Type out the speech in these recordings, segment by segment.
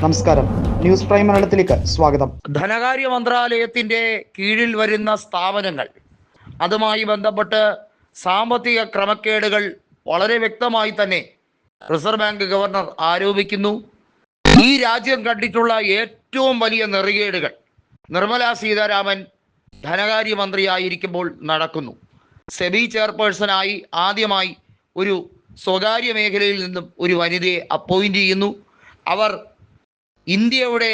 നമസ്കാരം. News prime മലയാളത്തിലേക്ക് സ്വാഗതം. ധനകാര്യ മന്ത്രാലയത്തിന്റെ കീഴിൽ വരുന്ന സ്ഥാപനങ്ങൾ അതുമായി ബന്ധപ്പെട്ട് സാമ്പത്തിക ക്രമക്കേടുകൾ വളരെ വ്യക്തമായി തന്നെ റിസർവ് ബാങ്ക് ഗവർണർ ആരോപിക്കുന്നു. ഈ രാജ്യം കണ്ടിട്ടുള്ള ഏറ്റവും വലിയ നെറികേടുകൾ നിർമ്മല സീതാരാമൻ ധനകാര്യ മന്ത്രിയായിരിക്കുമ്പോൾ നടക്കുന്നു. സെബി ചെയർപേഴ്സണായി ആദ്യമായി ഒരു സ്വകാര്യ മേഖലയിൽ നിന്നും ഒരു വനിതയെ അപ്പോയിന്റ് ചെയ്യുന്നു. അവർ ഇന്ത്യയുടെ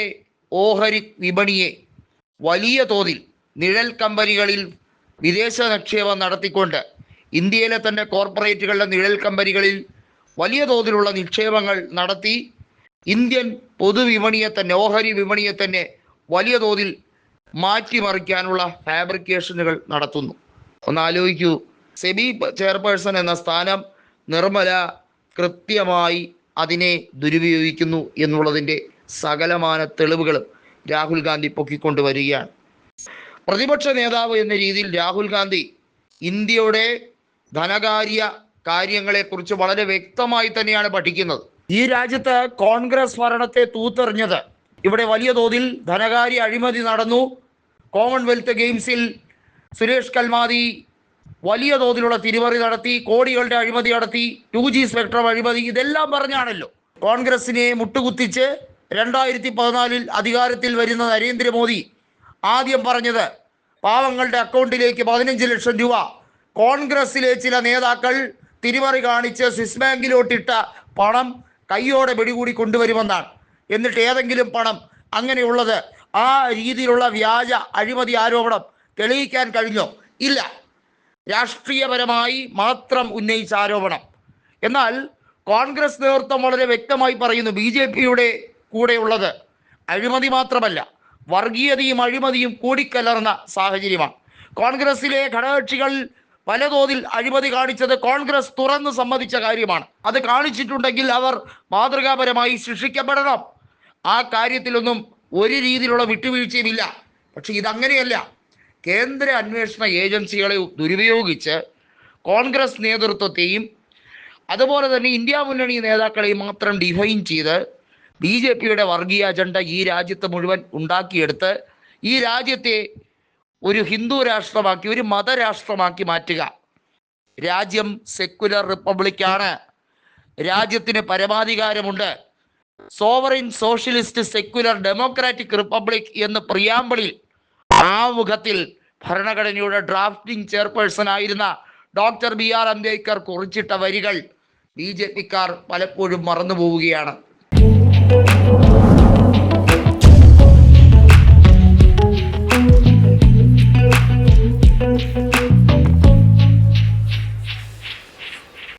ഓഹരി വിപണിയെ വലിയ തോതിൽ നിഴൽ കമ്പനികളിൽ വിദേശ നിക്ഷേപം നടത്തിക്കൊണ്ട് ഇന്ത്യയിലെ തന്നെ കോർപ്പറേറ്റുകളുടെ നിഴൽ കമ്പനികളിൽ വലിയ തോതിലുള്ള നിക്ഷേപങ്ങൾ നടത്തി ഇന്ത്യൻ പൊതുവിപണിയെ തന്നെ ഓഹരി വിപണിയെ തന്നെ വലിയ തോതിൽ മാറ്റിമറിക്കാനുള്ള ഫാബ്രിക്കേഷനുകൾ നടത്തുന്നു. ഒന്ന് ആലോചിക്കൂ. സെബി ചെയർപേഴ്സൺ എന്ന സ്ഥാനം നിർമ്മല കൃത്യമായി അതിനെ ദുരുപയോഗിക്കുന്നു എന്നുള്ളതിന്റെ സകലമാന തെളിവുകളും രാഹുൽ ഗാന്ധി പൊക്കിക്കൊണ്ടുവരികയാണ് പ്രതിപക്ഷ നേതാവ് എന്ന രീതിയിൽ രാഹുൽ ഗാന്ധി ഇന്ത്യയുടെ ധനകാര്യ കാര്യങ്ങളെക്കുറിച്ച് വളരെ വ്യക്തമായി തന്നെയാണ് പഠിക്കുന്നത്. ഈ രാജ്യത്ത് കോൺഗ്രസ് ഭരണത്തെ തൂത്തെറിഞ്ഞത് ഇവിടെ വലിയ തോതിൽ ധനകാര്യ അഴിമതി നടന്നു. കോമൺവെൽത്ത് ഗെയിംസിൽ സുരേഷ് കൽമാതി വലിയ തോതിലുള്ള തിരിമറി നടത്തി കോടികളുടെ അഴിമതി നടത്തി ടു ജി സ്പെക്ട്രം അഴിമതി ഇതെല്ലാം പറഞ്ഞാണല്ലോ. കോൺഗ്രസിനെ മുട്ടുകുത്തിച്ച് രണ്ടായിരത്തി പതിനാലിൽ അധികാരത്തിൽ വരുന്ന നരേന്ദ്രമോദി ആദ്യം പറഞ്ഞത് പാവങ്ങളുടെ അക്കൗണ്ടിലേക്ക് പതിനഞ്ച് ലക്ഷം രൂപ. കോൺഗ്രസിലെ ചില നേതാക്കൾ തിരിമറി കാണിച്ച് സ്വിസ് ബാങ്കിലോട്ടിട്ട പണം കയ്യോടെ പിടികൂടി കൊണ്ടുവരുമെന്നാണ്. എന്നിട്ട് ഏതെങ്കിലും പണം അങ്ങനെയുള്ളത് ആ രീതിയിലുള്ള വ്യാജ അഴിമതി ആരോപണം തെളിയിക്കാൻ കഴിഞ്ഞോ? ഇല്ല. രാഷ്ട്രീയപരമായി മാത്രം ഉന്നയിച്ച ആരോപണം. എന്നാൽ കോൺഗ്രസ് നേതൃത്വം വളരെ വ്യക്തമായി പറയുന്നു. ബി ജെ പിയുടെ കൂടെയുള്ളത്. അഴിമതി മാത്രമല്ല വർഗീയതയും അഴിമതിയും കൂടിക്കലർന്ന സാഹചര്യമാണ്. കോൺഗ്രസിലെ ഘടകകക്ഷികൾ പലതോതിൽ അഴിമതി കാണിച്ചത് കോൺഗ്രസ് തുറന്ന് സമ്മതിച്ച കാര്യമാണ്. അത് കാണിച്ചിട്ടുണ്ടെങ്കിൽ അവർ മാതൃകാപരമായി ശിക്ഷിക്കപ്പെടണം. ആ കാര്യത്തിലൊന്നും ഒരു രീതിയിലുള്ള വിട്ടുവീഴ്ചയുമില്ല. പക്ഷെ ഇതങ്ങനെയല്ല. കേന്ദ്ര അന്വേഷണ ഏജൻസികളെ ദുരുപയോഗിച്ച് കോൺഗ്രസ് നേതൃത്വത്തെയും അതുപോലെ തന്നെ ഇന്ത്യ മുന്നണി നേതാക്കളെയും മാത്രം ഡിഫൈൻ ചെയ്ത് ബി ജെ പിയുടെ വർഗീയ അജണ്ട ഈ രാജ്യത്ത് മുഴുവൻ ഉണ്ടാക്കിയെടുത്ത് ഈ രാജ്യത്തെ ഒരു ഹിന്ദു രാഷ്ട്രമാക്കി ഒരു മതരാഷ്ട്രമാക്കി മാറ്റുക. രാജ്യം സെക്യുലർ റിപ്പബ്ലിക്കാണ് രാജ്യത്തിന് പരമാധികാരമുണ്ട്. Sovereign socialist secular democratic republic എന്ന് പ്രിയാമ്പിളിൽ ആമുഖത്തിൽ ഭരണഘടനയുടെ ഡ്രാഫ്റ്റിംഗ് ചെയർപേഴ്സൺ ആയിരുന്ന ഡോക്ടർ ബി ആർ അംബേദ്കർ കുറിച്ചിട്ട വരികൾ ബി ജെ പിക്കാർ പലപ്പോഴും മറന്നു പോവുകയാണ്